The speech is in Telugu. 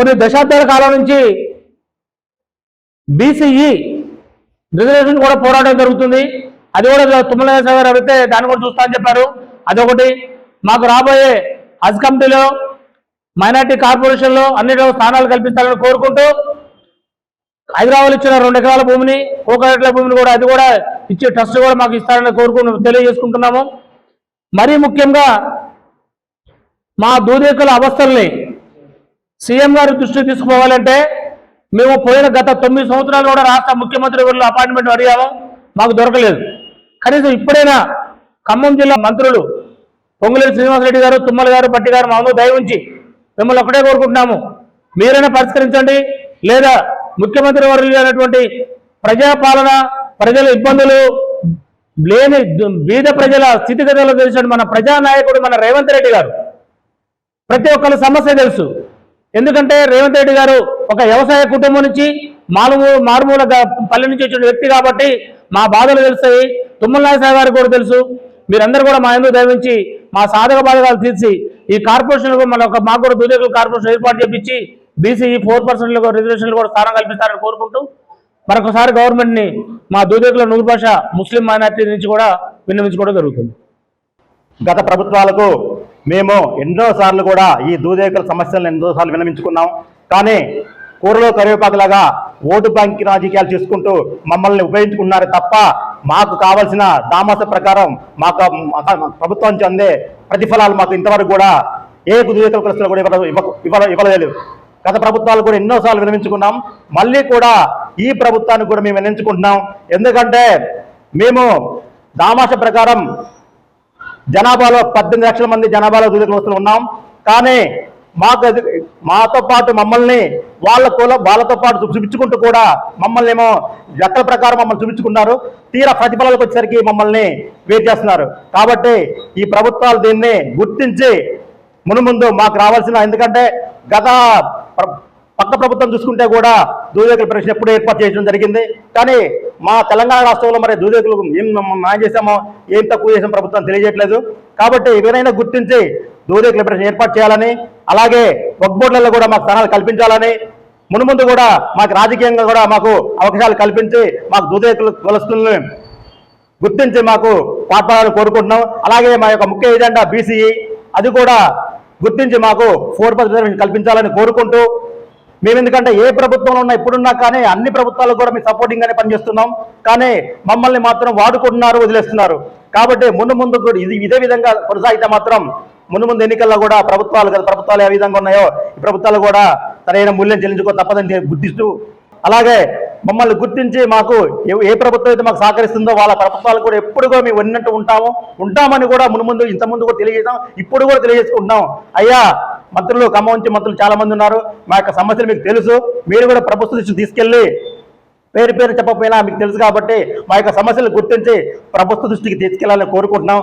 కొన్ని దశాబ్దాల కాలం నుంచి బీసీఈ రిజర్వేషన్ కూడా పోరాటం జరుగుతుంది. అది కూడా తుమ్మల గారు అడిగితే దాన్ని కూడా చూస్తా అని చెప్పారు. అదొకటి. మాకు రాబోయే హజ్ కమిటీలో మైనార్టీ కార్పొరేషన్లో అన్నిటిలో స్థానాలు కల్పించాలని కోరుకుంటూ హైదరాబాద్ ఇచ్చిన రెండు ఎకరాల భూమిని కోకరెట్ల భూమిని కూడా అది కూడా ఇచ్చే ట్రస్ట్ కూడా మాకు ఇస్తారని కోరుకుంటూ తెలియజేసుకుంటున్నాము. మరీ ముఖ్యంగా మా దూదేకుల అవస్థల్ని సీఎం గారి దృష్టికి తీసుకుపోవాలంటే మేము పోయిన గత తొమ్మిది సంవత్సరాలు కూడా రాష్ట్ర ముఖ్యమంత్రి వర్లు అపాయింట్మెంట్ అడిగాము. మాకు దొరకలేదు. కనీసం ఇప్పుడైనా ఖమ్మం జిల్లా మంత్రులు పొంగులేరు శ్రీనివాసరెడ్డి గారు తుమ్మల గారు పట్టి గారు మామూలు ముందు దయ ఉంచి మిమ్మల్ని ఒకటే కోరుకుంటున్నాము. మీరైనా పరిష్కరించండి. లేదా ముఖ్యమంత్రి వర్యులు అనేటువంటి ప్రజాపాలన ప్రజల ఇబ్బందులు లేని బీద ప్రజల స్థితిగతులు తెలిసిన మన ప్రజానాయకుడు మన రేవంత్ రెడ్డి గారు. ప్రతి ఒక్కరి సమస్య తెలుసు. ఎందుకంటే రేవంత్ రెడ్డి గారు ఒక వ్యవసాయ కుటుంబం నుంచి మారుమూల మారుమూల పల్లె నుంచి వచ్చిన వ్యక్తి కాబట్టి మా బాధలు తెలుస్తాయి. తుమ్మల నాగసాయి గారికి కూడా తెలుసు. మీరందరూ కూడా మా ఎందుకు దయవించి మా సాధక బాధకాలు తీర్చి ఈ కార్పొరేషన్ మన ఒక మాకు కూడా దూదేకుల కార్పొరేషన్ ఏర్పాటు చేపించి బీసీ ఫోర్ పర్సెంట్ రిజర్వేషన్లు కూడా స్థానం కల్పిస్తారని కోరుకుంటూ మరొకసారి గవర్నమెంట్ని మా దూదేకుల నూరు భాష ముస్లిం మైనార్టీ నుంచి కూడా విన్నవించుకోవడం జరుగుతుంది. గత ప్రభుత్వాలకు మేము ఎన్నోసార్లు కూడా ఈ దూదేకుల సమస్యలను ఎన్నోసార్లు విన్నవించుకున్నాం. కానీ కూరలో కరివేపాకులాగా ఓటు బ్యాంక్ రాజకీయాలు చేసుకుంటూ మమ్మల్ని ఉపయోగించుకున్నారు తప్ప మాకు కావలసిన దామాస ప్రకారం మాకు ప్రభుత్వం అందే ప్రతిఫలాలు మాకు ఇంతవరకు కూడా ఏ దూదేకుల ప్రశ్నలు కూడా ఇవ్వ ఇవ్వలేదు. గత ప్రభుత్వాలు కూడా ఎన్నోసార్లు విరమించుకున్నాం మళ్ళీ కూడా ఈ ప్రభుత్వానికి కూడా మేము వినించుకుంటున్నాం ఎందుకంటే మేము దామాష ప్రకారం జనాభాలో పద్దెనిమిది లక్షల మంది జనాభాలో దూదకులు వస్తువులు ఉన్నాం. కానీ మాకు మాతో పాటు మమ్మల్ని వాళ్ళ కుల వాళ్ళతో పాటు చూపించుకుంటూ కూడా మమ్మల్ని ఏమో లెక్కల ప్రకారం మమ్మల్ని చూపించుకున్నారు. తీరా ప్రతిఫలాలకు వచ్చేసరికి మమ్మల్ని వేరు చేస్తున్నారు. కాబట్టి ఈ ప్రభుత్వాలు దీన్ని గుర్తించి మునుముందు మాకు రావాల్సిన ఎందుకంటే గత పక్క ప్రభుత్వం చూసుకుంటే కూడా దూదేకుల ప్రశ్న ఎప్పుడు ఏర్పాటు చేయడం జరిగింది. కానీ మా తెలంగాణ రాష్ట్రంలో మరి దూదేకులు ఏం న్యాయం చేశామో ఏం తక్కువ చేసాం ప్రభుత్వం తెలియజేయట్లేదు. కాబట్టి ఎవరైనా గుర్తించి దూదేకుల పరీక్ష ఏర్పాటు చేయాలని అలాగే వక్బోర్డులలో కూడా మాకు స్థానాలు కల్పించాలని మునుముందు కూడా మాకు రాజకీయంగా కూడా మాకు అవకాశాలు కల్పించి మాకు దూదేకుల కులస్తులను గుర్తించి మాకు పాఠాలను కోరుకుంటున్నాం. అలాగే మా యొక్క ముఖ్య ఏజెండా బీసీఈ అది కూడా గుర్తించి మాకు ఫోర్ పర్సెంట్ కల్పించాలని కోరుకుంటూ మేము ఎందుకంటే ఏ ప్రభుత్వంలో ఉన్నా ఇప్పుడున్నా కానీ అన్ని ప్రభుత్వాలకు కూడా మేము సపోర్టింగ్ గానే పనిచేస్తున్నాం. కానీ మమ్మల్ని మాత్రం వాడుకుంటున్నారు వదిలేస్తున్నారు. కాబట్టి ముందు ముందు కూడా ఇది ఇదే విధంగా కొనసాగితే మాత్రం ముందు ముందు ఎన్నికల్లో కూడా ప్రభుత్వాలు కదా ప్రభుత్వాలు ఏ విధంగా ఉన్నాయో ఈ ప్రభుత్వాలు కూడా సరైన మూల్యం చెల్లించుకో తప్పదని గుర్తిస్తూ అలాగే మమ్మల్ని గుర్తించి మాకు ఏ- ఏ ప్రభుత్వం అయితే మాకు సహకరిస్తుందో వాళ్ళ ప్రభుత్వాలు కూడా ఎప్పుడు కూడా మేము ఉన్నట్టు ఉంటాము. ఉంటామని కూడా మునుముందు ఇంత ముందు కూడా తెలియజేసాం ఇప్పుడు కూడా తెలియజేసుకుంటున్నాం. అయ్యా మంత్రులు ఖమ్మం నుంచి మంత్రులు చాలా మంది ఉన్నారు. మా యొక్క సమస్యలు మీకు తెలుసు. మీరు కూడా ప్రభుత్వ దృష్టికి తీసుకెళ్ళి పేరు పేరు చెప్పకపోయినా మీకు తెలుసు కాబట్టి మా యొక్క సమస్యలు గుర్తించి ప్రభుత్వ దృష్టికి తీసుకెళ్ళాలని కోరుకుంటున్నాం.